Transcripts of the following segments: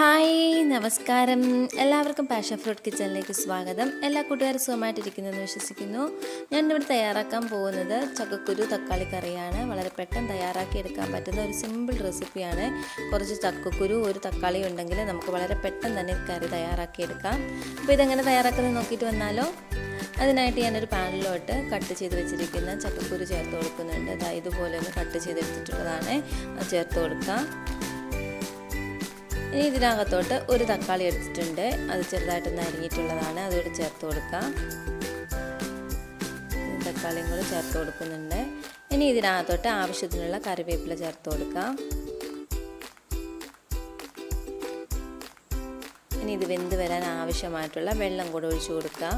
Hi നമസ്കാരം. എല്ലാവർക്കും passion fruit കിച്ചണിലേക്ക് സ്വാഗതം. എല്ലാ കൂട്ടുകാരും സുഖമായിട്ടിരിക്കുന്നതെന്ന് വിശ്വസിക്കുന്നു. ഞാൻ ഇവിടെ തയ്യാറാക്കാൻ പോകുന്നത് ചക്കക്കുരു തക്കാളി കറിയാണ്. വളരെ പെട്ടെന്ന് തയ്യാറാക്കി എടുക്കാൻ പറ്റുന്ന ഒരു സിമ്പിൾ റെസിപ്പിയാണ് കുറച്ച് ചക്കക്കുരു ഒരു തക്കാളി ഉണ്ടെങ്കിൽ നമുക്ക് വളരെ പെട്ടെന്ന് തന്നെ കറി തയ്യാറാക്കിയെടുക്കാം അപ്പോൾ ഇതെങ്ങനെ തയ്യാറാക്കുന്നത് നോക്കിയിട്ട് വന്നാലോ? അതിനായിട്ട് ഞാനൊരു പാനിലോട്ട് കട്ട് ചെയ്ത് വെച്ചിരിക്കുന്ന ചക്കക്കുരു ചേർത്ത് കൊടുക്കുന്നുണ്ട്. ഇതുപോലെ ഒന്ന് കട്ട് ചെയ്തെടുത്തിട്ടുള്ളതാണ്. ചേർത്ത് കൊടുക്കാം. ഇനി ഇതിനകത്തോട്ട് ഒരു തക്കാളി എടുത്തിട്ടുണ്ട്. അത് ചെറുതായിട്ടൊന്ന് അരിഞ്ഞിട്ടുള്ളതാണ്. അതുകൂടെ ചേർത്ത് കൊടുക്കാം. തക്കാളിയും കൂടെ ചേർത്ത് കൊടുക്കുന്നുണ്ട്. ഇനി ഇതിനകത്തോട്ട് ആവശ്യത്തിനുള്ള കറിവേപ്പില ചേർത്ത് കൊടുക്കാം. ഇനി ഇത് വെന്ത് വരാൻ ആവശ്യമായിട്ടുള്ള വെള്ളം കൂടെ ഒഴിച്ചു കൊടുക്കാം.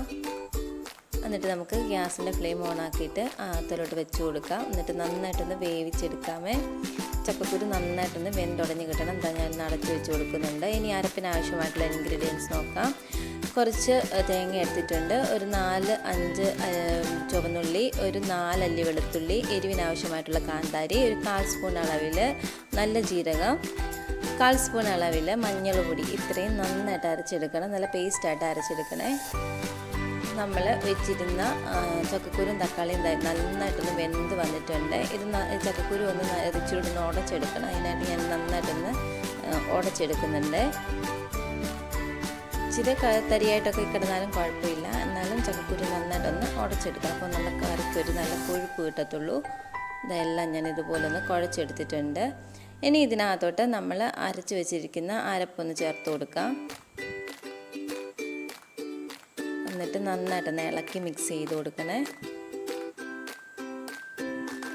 എന്നിട്ട് നമുക്ക് ഗ്യാസിന്റെ ഫ്ലെയിം ഓൺ ആക്കിയിട്ട് അതിലോട്ട് വെച്ച് കൊടുക്കാം. എന്നിട്ട് നന്നായിട്ടൊന്ന് വേവിച്ചെടുക്കാമേ. ചക്കക്കുരു നന്നായിട്ടൊന്ന് വെന്തുടഞ്ഞ് കിട്ടണം. എന്താ ഞാൻ അടച്ച് വെച്ച് കൊടുക്കുന്നുണ്ട്. ഇനി അരപ്പിന് ആവശ്യമായിട്ടുള്ള ഇൻഗ്രീഡിയൻസ് നോക്കാം. കുറച്ച് തേങ്ങ എടുത്തിട്ടുണ്ട്. ഒരു നാല് അഞ്ച് ചുവന്നുള്ളി ഒരു നാലല്ലി വെളുത്തുള്ളി എരിവിനാവശ്യമായിട്ടുള്ള കാന്താരി ഒരു കാൽ സ്പൂൺ അളവിൽ നല്ല ജീരകം കാൽ സ്പൂൺ അളവിൽ മഞ്ഞൾ പൊടി ഇത്രയും നന്നായിട്ട് അരച്ചെടുക്കണം. നല്ല പേസ്റ്റായിട്ട് അരച്ചെടുക്കണേ. നമ്മൾ വെച്ചിരുന്ന ചക്കക്കുരും തക്കാളിയും നന്നായിട്ടൊന്ന് വെന്ത് വന്നിട്ടുണ്ട്. ഇത് ചക്കക്കുരു ഒന്ന് ഇച്ചിരി ഒന്ന് ഉടച്ചെടുക്കണം. അതിനായിട്ട് ഞാൻ നന്നായിട്ടൊന്ന് ഉടച്ചെടുക്കുന്നുണ്ട്. ഇച്ചിരി തരിയായിട്ടൊക്കെ കിടന്നാലും കുഴപ്പമില്ല. എന്നാലും ചക്കക്കുരു നന്നായിട്ടൊന്ന് ഉടച്ചെടുക്കണം. അപ്പോൾ നല്ല കറിക്ക് ഒരു നല്ല കൊഴുപ്പ് കിട്ടത്തുള്ളൂ. ഇതെല്ലാം ഞാൻ ഇതുപോലെ ഒന്ന് കുഴച്ചെടുത്തിട്ടുണ്ട്. ഇനി ഇതിനകത്തോട്ട് നമ്മൾ അരച്ച് വെച്ചിരിക്കുന്ന അരപ്പൊന്ന് ചേർത്ത് കൊടുക്കാം. എന്നിട്ട് നന്നായിട്ട് ഇളക്കി മിക്സ് ചെയ്ത് കൊടുക്കണേ.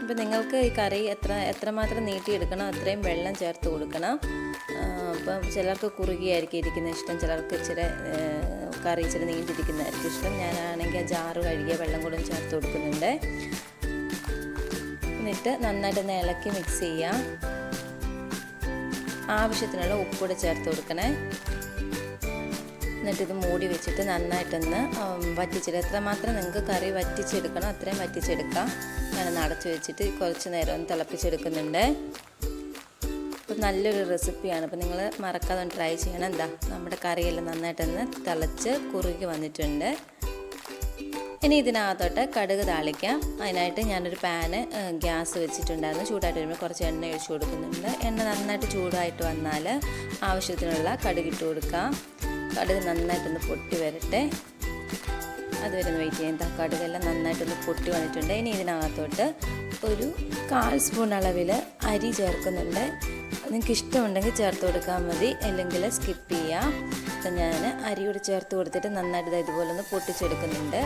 ഇപ്പം നിങ്ങൾക്ക് ഈ കറി എത്ര എത്രമാത്രം നീട്ടിയെടുക്കണം അത്രയും വെള്ളം ചേർത്ത് കൊടുക്കണം. അപ്പം ചിലർക്ക് കുറുകിയായിരിക്കും ഇരിക്കുന്ന ഇഷ്ടം. ചിലർക്ക് ഇച്ചിരി കറി ഇച്ചിരി നീണ്ടിരിക്കുന്നതായിരിക്കും ഇഷ്ടം. ഞാനാണെങ്കിൽ ആ ജാറ് കഴുകിയ വെള്ളം കൂടെ ചേർത്ത് കൊടുക്കുന്നുണ്ട്. എന്നിട്ട് നന്നായിട്ട് ഇളക്കി മിക്സ് ചെയ്യാം. ആവശ്യത്തിനുള്ള ഉപ്പൂടെ ചേർത്ത് കൊടുക്കണേ. എന്നിട്ട് ഇത് മൂടി വെച്ചിട്ട് നന്നായിട്ടൊന്ന് വറ്റിച്ചിട്ട് എത്രമാത്രം നിങ്ങൾക്ക് കറി വറ്റിച്ചെടുക്കണം അത്രയും വറ്റിച്ചെടുക്കാം ഞാനൊന്ന് അടച്ച് വെച്ചിട്ട് കുറച്ച് നേരം ഒന്ന് തിളപ്പിച്ചെടുക്കുന്നുണ്ട്. അപ്പം നല്ലൊരു റെസിപ്പിയാണ്. അപ്പം നിങ്ങൾ മറക്കാതെ ഒന്ന് ട്രൈ ചെയ്യണം. എന്താ നമ്മുടെ കറിയെല്ലാം നന്നായിട്ടൊന്ന് തിളച്ച് കുറുകി വന്നിട്ടുണ്ട്. ഇനി ഇതിനകത്തോട്ട് കടുക് താളിക്കാം. അതിനായിട്ട് ഞാനൊരു പാന് ഗ്യാസ് വെച്ചിട്ടുണ്ടായിരുന്നു. ചൂടായിട്ട് വരുമ്പോൾ കുറച്ച് എണ്ണ ഒഴിച്ചു കൊടുക്കുന്നുണ്ട്. എണ്ണ നന്നായിട്ട് ചൂടായിട്ട് വന്നാൽ ആവശ്യത്തിനുള്ള കടുകിട്ട് കൊടുക്കാം. കടുക് നന്നായിട്ടൊന്ന് പൊട്ടി വരട്ടെ. അതുവരെ ഒന്ന് വെയിറ്റ് ചെയ്യാം. കടുകെല്ലാം നന്നായിട്ടൊന്ന് പൊട്ടി വന്നിട്ടുണ്ട്. ഇനി ഇതിനകത്തോട്ട് ഒരു കാൽ സ്പൂൺ അളവിൽ അരി ചേർക്കുന്നുണ്ട്. നിങ്ങൾക്ക് ഇഷ്ടമുണ്ടെങ്കിൽ ചേർത്ത് കൊടുക്കാൻ മതി. അല്ലെങ്കിൽ സ്കിപ്പ് ചെയ്യാം. അപ്പം ഞാൻ കൂടി ചേർത്ത് കൊടുത്തിട്ട് നന്നായിട്ട് ഇതുപോലെ ഒന്ന് പൊട്ടിച്ചെടുക്കുന്നുണ്ട്.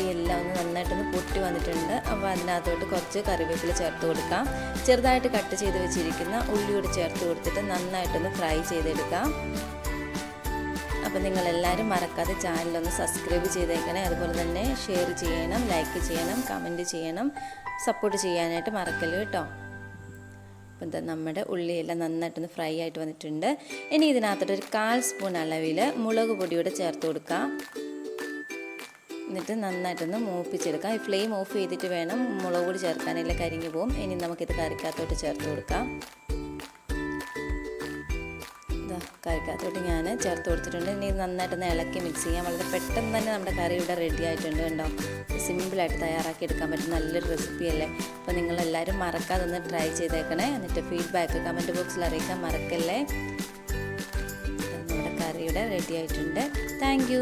അരിയെല്ലാം ഒന്ന് നന്നായിട്ടൊന്ന് പൊട്ടി വന്നിട്ടുണ്ട്. അപ്പോൾ അതിനകത്തോട്ട് കുറച്ച് കറിവേപ്പില ചേർത്ത് കൊടുക്കാം. ചെറുതായിട്ട് കട്ട് ചെയ്ത് വെച്ചിരിക്കുന്ന ഉള്ളി കൂടി ചേർത്ത് കൊടുത്തിട്ട് നന്നായിട്ടൊന്ന് ഫ്രൈ ചെയ്തെടുക്കാം. അപ്പോൾ നിങ്ങളെല്ലാവരും മറക്കാതെ ചാനലൊന്ന് സബ്സ്ക്രൈബ് ചെയ്തേക്കണേ. അതുപോലെ തന്നെ ഷെയർ ചെയ്യണം ലൈക്ക് ചെയ്യണം കമന്റ് ചെയ്യണം. സപ്പോർട്ട് ചെയ്യാനായിട്ട് മറക്കല്ലോ കേട്ടോ. അപ്പം എന്താ നമ്മുടെ ഉള്ളിയെല്ലാം നന്നായിട്ടൊന്ന് ഫ്രൈ ആയിട്ട് വന്നിട്ടുണ്ട്. ഇനി ഇതിനകത്തോട്ട് ഒരു കാൽ സ്പൂൺ അളവിൽ മുളക് പൊടിയോടെ ചേർത്ത് കൊടുക്കാം. എന്നിട്ട് നന്നായിട്ടൊന്ന് മൂപ്പിച്ചെടുക്കാം. ഈ ഫ്ലെയിം ഓഫ് ചെയ്തിട്ട് വേണം മുളക് പൊടി ചേർക്കാനെല്ലാം കരിഞ്ഞു പോകും. ഇനി നമുക്കിത് കറിക്കകത്തോട്ട് ചേർത്ത് കൊടുക്കാം. കറിക്കകത്തോട്ട് ഞാൻ ചേർത്ത് കൊടുത്തിട്ടുണ്ട്. ഇനി നന്നായിട്ടൊന്ന് ഇളക്കി മിക്സ് ചെയ്യാം. വളരെ പെട്ടെന്ന് തന്നെ നമ്മുടെ കറി ഇവിടെ റെഡി ആയിട്ടുണ്ട് കണ്ടോ? സിമ്പിളായിട്ട് തയ്യാറാക്കി എടുക്കാൻ പറ്റും. നല്ലൊരു റെസിപ്പി അല്ലേ? അപ്പോൾ നിങ്ങളെല്ലാവരും മറക്കാതെ ഒന്ന് ട്രൈ ചെയ്തേക്കണേ. എന്നിട്ട് ഫീഡ്ബാക്ക് കമന്റ് ബോക്സിൽ അറിയിക്കാൻ മറക്കല്ലേ? നമ്മുടെ കറി ഇവിടെ റെഡി ആയിട്ടുണ്ട്. താങ്ക്